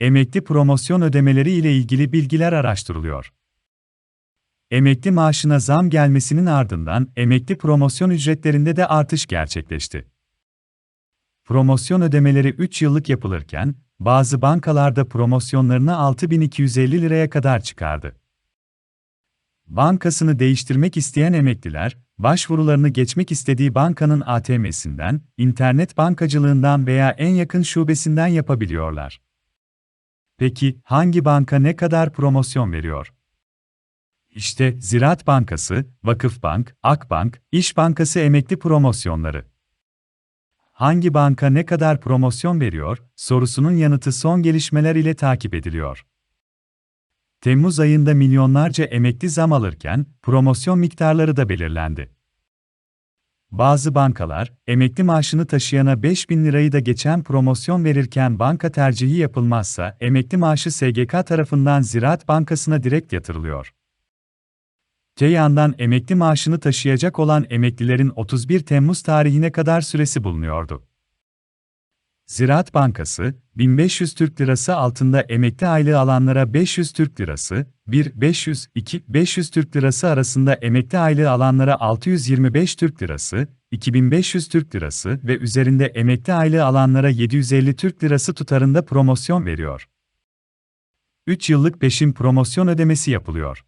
emekli promosyon ödemeleri ile ilgili bilgiler araştırılıyor. Emekli maaşına zam gelmesinin ardından emekli promosyon ücretlerinde de artış gerçekleşti. Promosyon ödemeleri 3 yıllık yapılırken, bazı bankalarda promosyonlarını 6250 liraya kadar çıkardı. Bankasını değiştirmek isteyen emekliler, başvurularını geçmek istediği bankanın ATM'sinden, internet bankacılığından veya en yakın şubesinden yapabiliyorlar. Peki hangi banka ne kadar promosyon veriyor? İşte Ziraat Bankası, Vakıfbank, Akbank, İş Bankası emekli promosyonları. Hangi banka ne kadar promosyon veriyor sorusunun yanıtı son gelişmeler ile takip ediliyor. Temmuz ayında milyonlarca emekli zam alırken promosyon miktarları da belirlendi. Bazı bankalar, emekli maaşını taşıyana 5000 lirayı da geçen promosyon verirken banka tercihi yapılmazsa emekli maaşı SGK tarafından Ziraat Bankası'na direkt yatırılıyor. Te yandan emekli maaşını taşıyacak olan emeklilerin 31 Temmuz tarihine kadar süresi bulunuyordu. Ziraat Bankası, 1500 Türk Lirası altında emekli aylığı alanlara 500 Türk Lirası, 1 500 2 500 Türk Lirası arasında emekli aylığı alanlara 625 Türk Lirası, 2500 Türk Lirası ve üzerinde emekli aylığı alanlara 750 Türk Lirası tutarında promosyon veriyor. 3 yıllık peşin promosyon ödemesi yapılıyor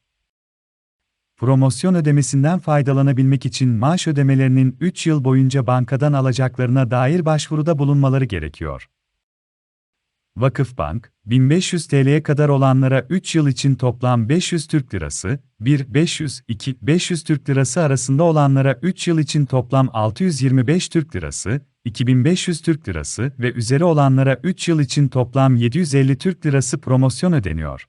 promosyon ödemesinden faydalanabilmek için maaş ödemelerinin 3 yıl boyunca bankadan alacaklarına dair başvuruda bulunmaları gerekiyor. Vakıfbank, 1500 TL'ye kadar olanlara 3 yıl için toplam 500 Türk Lirası, 1 500 2 500 Türk Lirası arasında olanlara 3 yıl için toplam 625 Türk Lirası, 2500 Türk Lirası ve üzeri olanlara 3 yıl için toplam 750 Türk Lirası promosyon ödeniyor.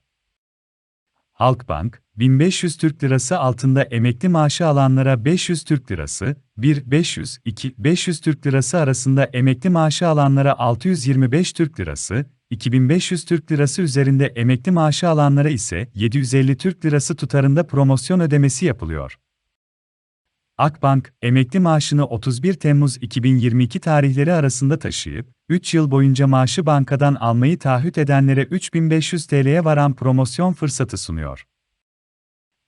Halkbank, 1500 Türk Lirası altında emekli maaşı alanlara 500 Türk Lirası, 1 500 2 500 Türk Lirası arasında emekli maaşı alanlara 625 Türk Lirası, 2500 Türk Lirası üzerinde emekli maaşı alanlara ise 750 Türk Lirası tutarında promosyon ödemesi yapılıyor. Akbank, emekli maaşını 31 Temmuz 2022 tarihleri arasında taşıyıp, 3 yıl boyunca maaşı bankadan almayı taahhüt edenlere 3500 TL'ye varan promosyon fırsatı sunuyor.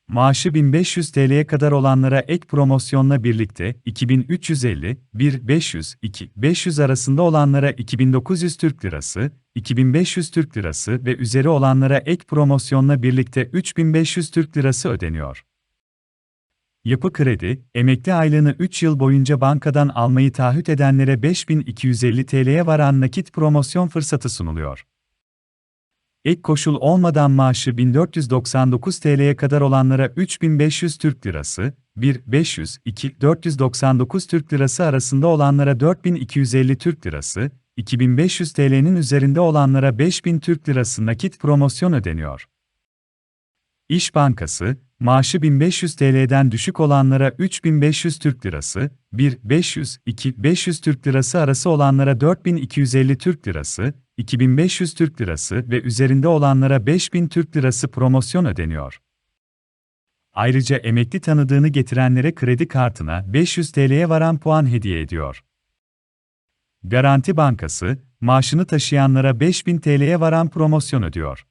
Maaşı 1500 TL'ye kadar olanlara ek promosyonla birlikte 2350, 1 500, 2 500 arasında olanlara 2900 Türk Lirası, 2500 Türk Lirası ve üzeri olanlara ek promosyonla birlikte 3500 Türk Lirası ödeniyor. Yapı Kredi, emekli aylığını 3 yıl boyunca bankadan almayı taahhüt edenlere 5250 TL'ye varan nakit promosyon fırsatı sunuluyor. Ek koşul olmadan maaşı 1499 TL'ye kadar olanlara 3500 Türk Lirası, 1 500 2 499 Türk Lirası arasında olanlara 4250 Türk Lirası, 2500 TL'nin üzerinde olanlara 5000 Türk Lirası nakit promosyon ödeniyor. İş Bankası, maaşı 1500 TL'den düşük olanlara 3500 Türk Lirası, 1 500 2 500 Türk Lirası arası olanlara 4250 Türk Lirası, 2500 Türk Lirası ve üzerinde olanlara 5000 Türk Lirası promosyon ödeniyor. Ayrıca emekli tanıdığını getirenlere kredi kartına 500 TL'ye varan puan hediye ediyor. Garanti Bankası, maaşını taşıyanlara 5000 TL'ye varan promosyon ödüyor.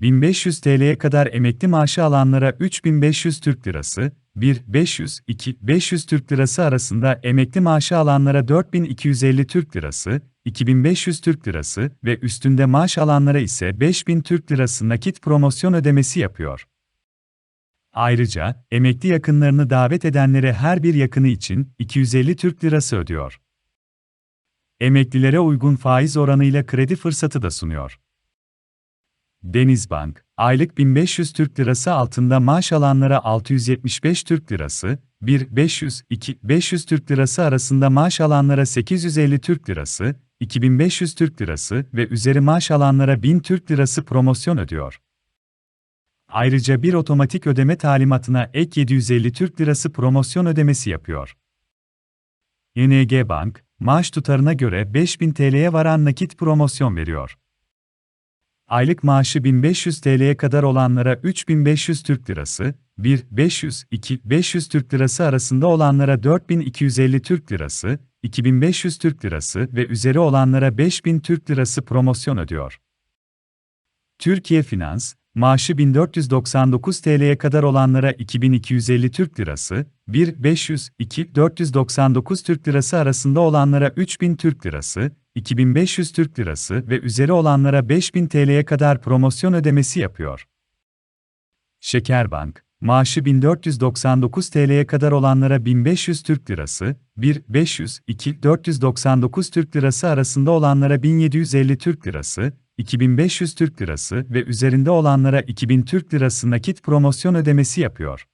1500 TL'ye kadar emekli maaşı alanlara 3500 Türk Lirası, 1 500 2 500 Türk Lirası arasında emekli maaşı alanlara 4250 Türk Lirası, 2500 Türk Lirası ve üstünde maaş alanlara ise 5000 Türk Lirası nakit promosyon ödemesi yapıyor. Ayrıca, emekli yakınlarını davet edenlere her bir yakını için 250 Türk Lirası ödüyor. Emeklilere uygun faiz oranıyla kredi fırsatı da sunuyor. Denizbank, aylık 1500 Türk Lirası altında maaş alanlara 675 Türk Lirası, 1 500 2 500 Türk Lirası arasında maaş alanlara 850 Türk Lirası, 2500 Türk Lirası ve üzeri maaş alanlara 1000 Türk Lirası promosyon ödüyor. Ayrıca bir otomatik ödeme talimatına ek 750 Türk Lirası promosyon ödemesi yapıyor. YNG Bank, maaş tutarına göre 5000 TL'ye varan nakit promosyon veriyor. Aylık maaşı 1500 TL'ye kadar olanlara 3500 Türk Lirası, 1, 500, 2, 500 Türk Lirası arasında olanlara 4250 Türk Lirası, 2500 Türk Lirası ve üzeri olanlara 5000 Türk Lirası promosyon ödüyor. Türkiye Finans, maaşı 1499 TL'ye kadar olanlara 2250 Türk Lirası, 1, 500, 2, 499 Türk Lirası arasında olanlara 3000 Türk Lirası, 2500 Türk Lirası ve üzeri olanlara 5000 TL'ye kadar promosyon ödemesi yapıyor. Şekerbank, maaşı 1499 TL'ye kadar olanlara 1500 Türk Lirası, 1, 500, 2, 499 Türk Lirası arasında olanlara 1750 Türk Lirası, 2500 Türk Lirası ve üzerinde olanlara 2000 Türk Lirası nakit promosyon ödemesi yapıyor.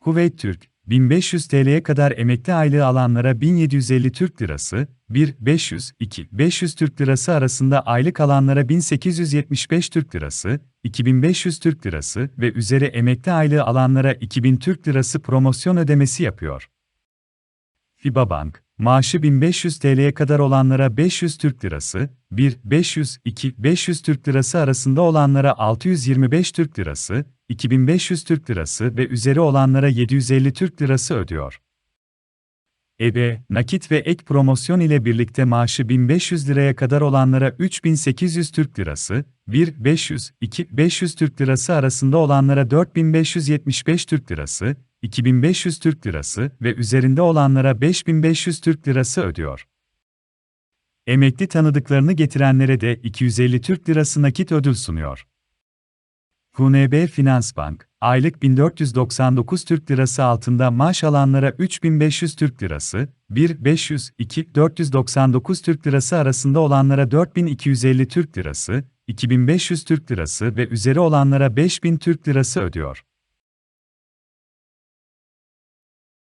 Kuveyt Türk, 1500 TL'ye kadar emekli aylığı alanlara 1750 Türk Lirası, 1, 500, 2, 500 Türk Lirası arasında aylık alanlara 1875 Türk Lirası, 2500 Türk Lirası ve üzeri emekli aylığı alanlara 2000 Türk Lirası promosyon ödemesi yapıyor. FIBA Bank, maaşı 1500 TL'ye kadar olanlara 500 Türk Lirası, 1, 500, 2, 500 Türk Lirası arasında olanlara 625 Türk Lirası, 2500 Türk Lirası ve üzeri olanlara 750 Türk Lirası ödüyor. EB, nakit ve ek promosyon ile birlikte maaşı 1500 liraya kadar olanlara 3800 Türk Lirası, 1, 500, 2, 500 Türk Lirası arasında olanlara 4575 Türk Lirası, 2500 Türk Lirası ve üzerinde olanlara 5500 Türk Lirası ödüyor. Emekli tanıdıklarını getirenlere de 250 Türk Lirası nakit ödül sunuyor. FNB Finans Bank, aylık 1499 Türk Lirası altında maaş alanlara 3500 Türk Lirası, 1, 500, 2, 499 Türk Lirası arasında olanlara 4250 Türk Lirası, 2500 Türk Lirası ve üzeri olanlara 5000 Türk Lirası ödüyor.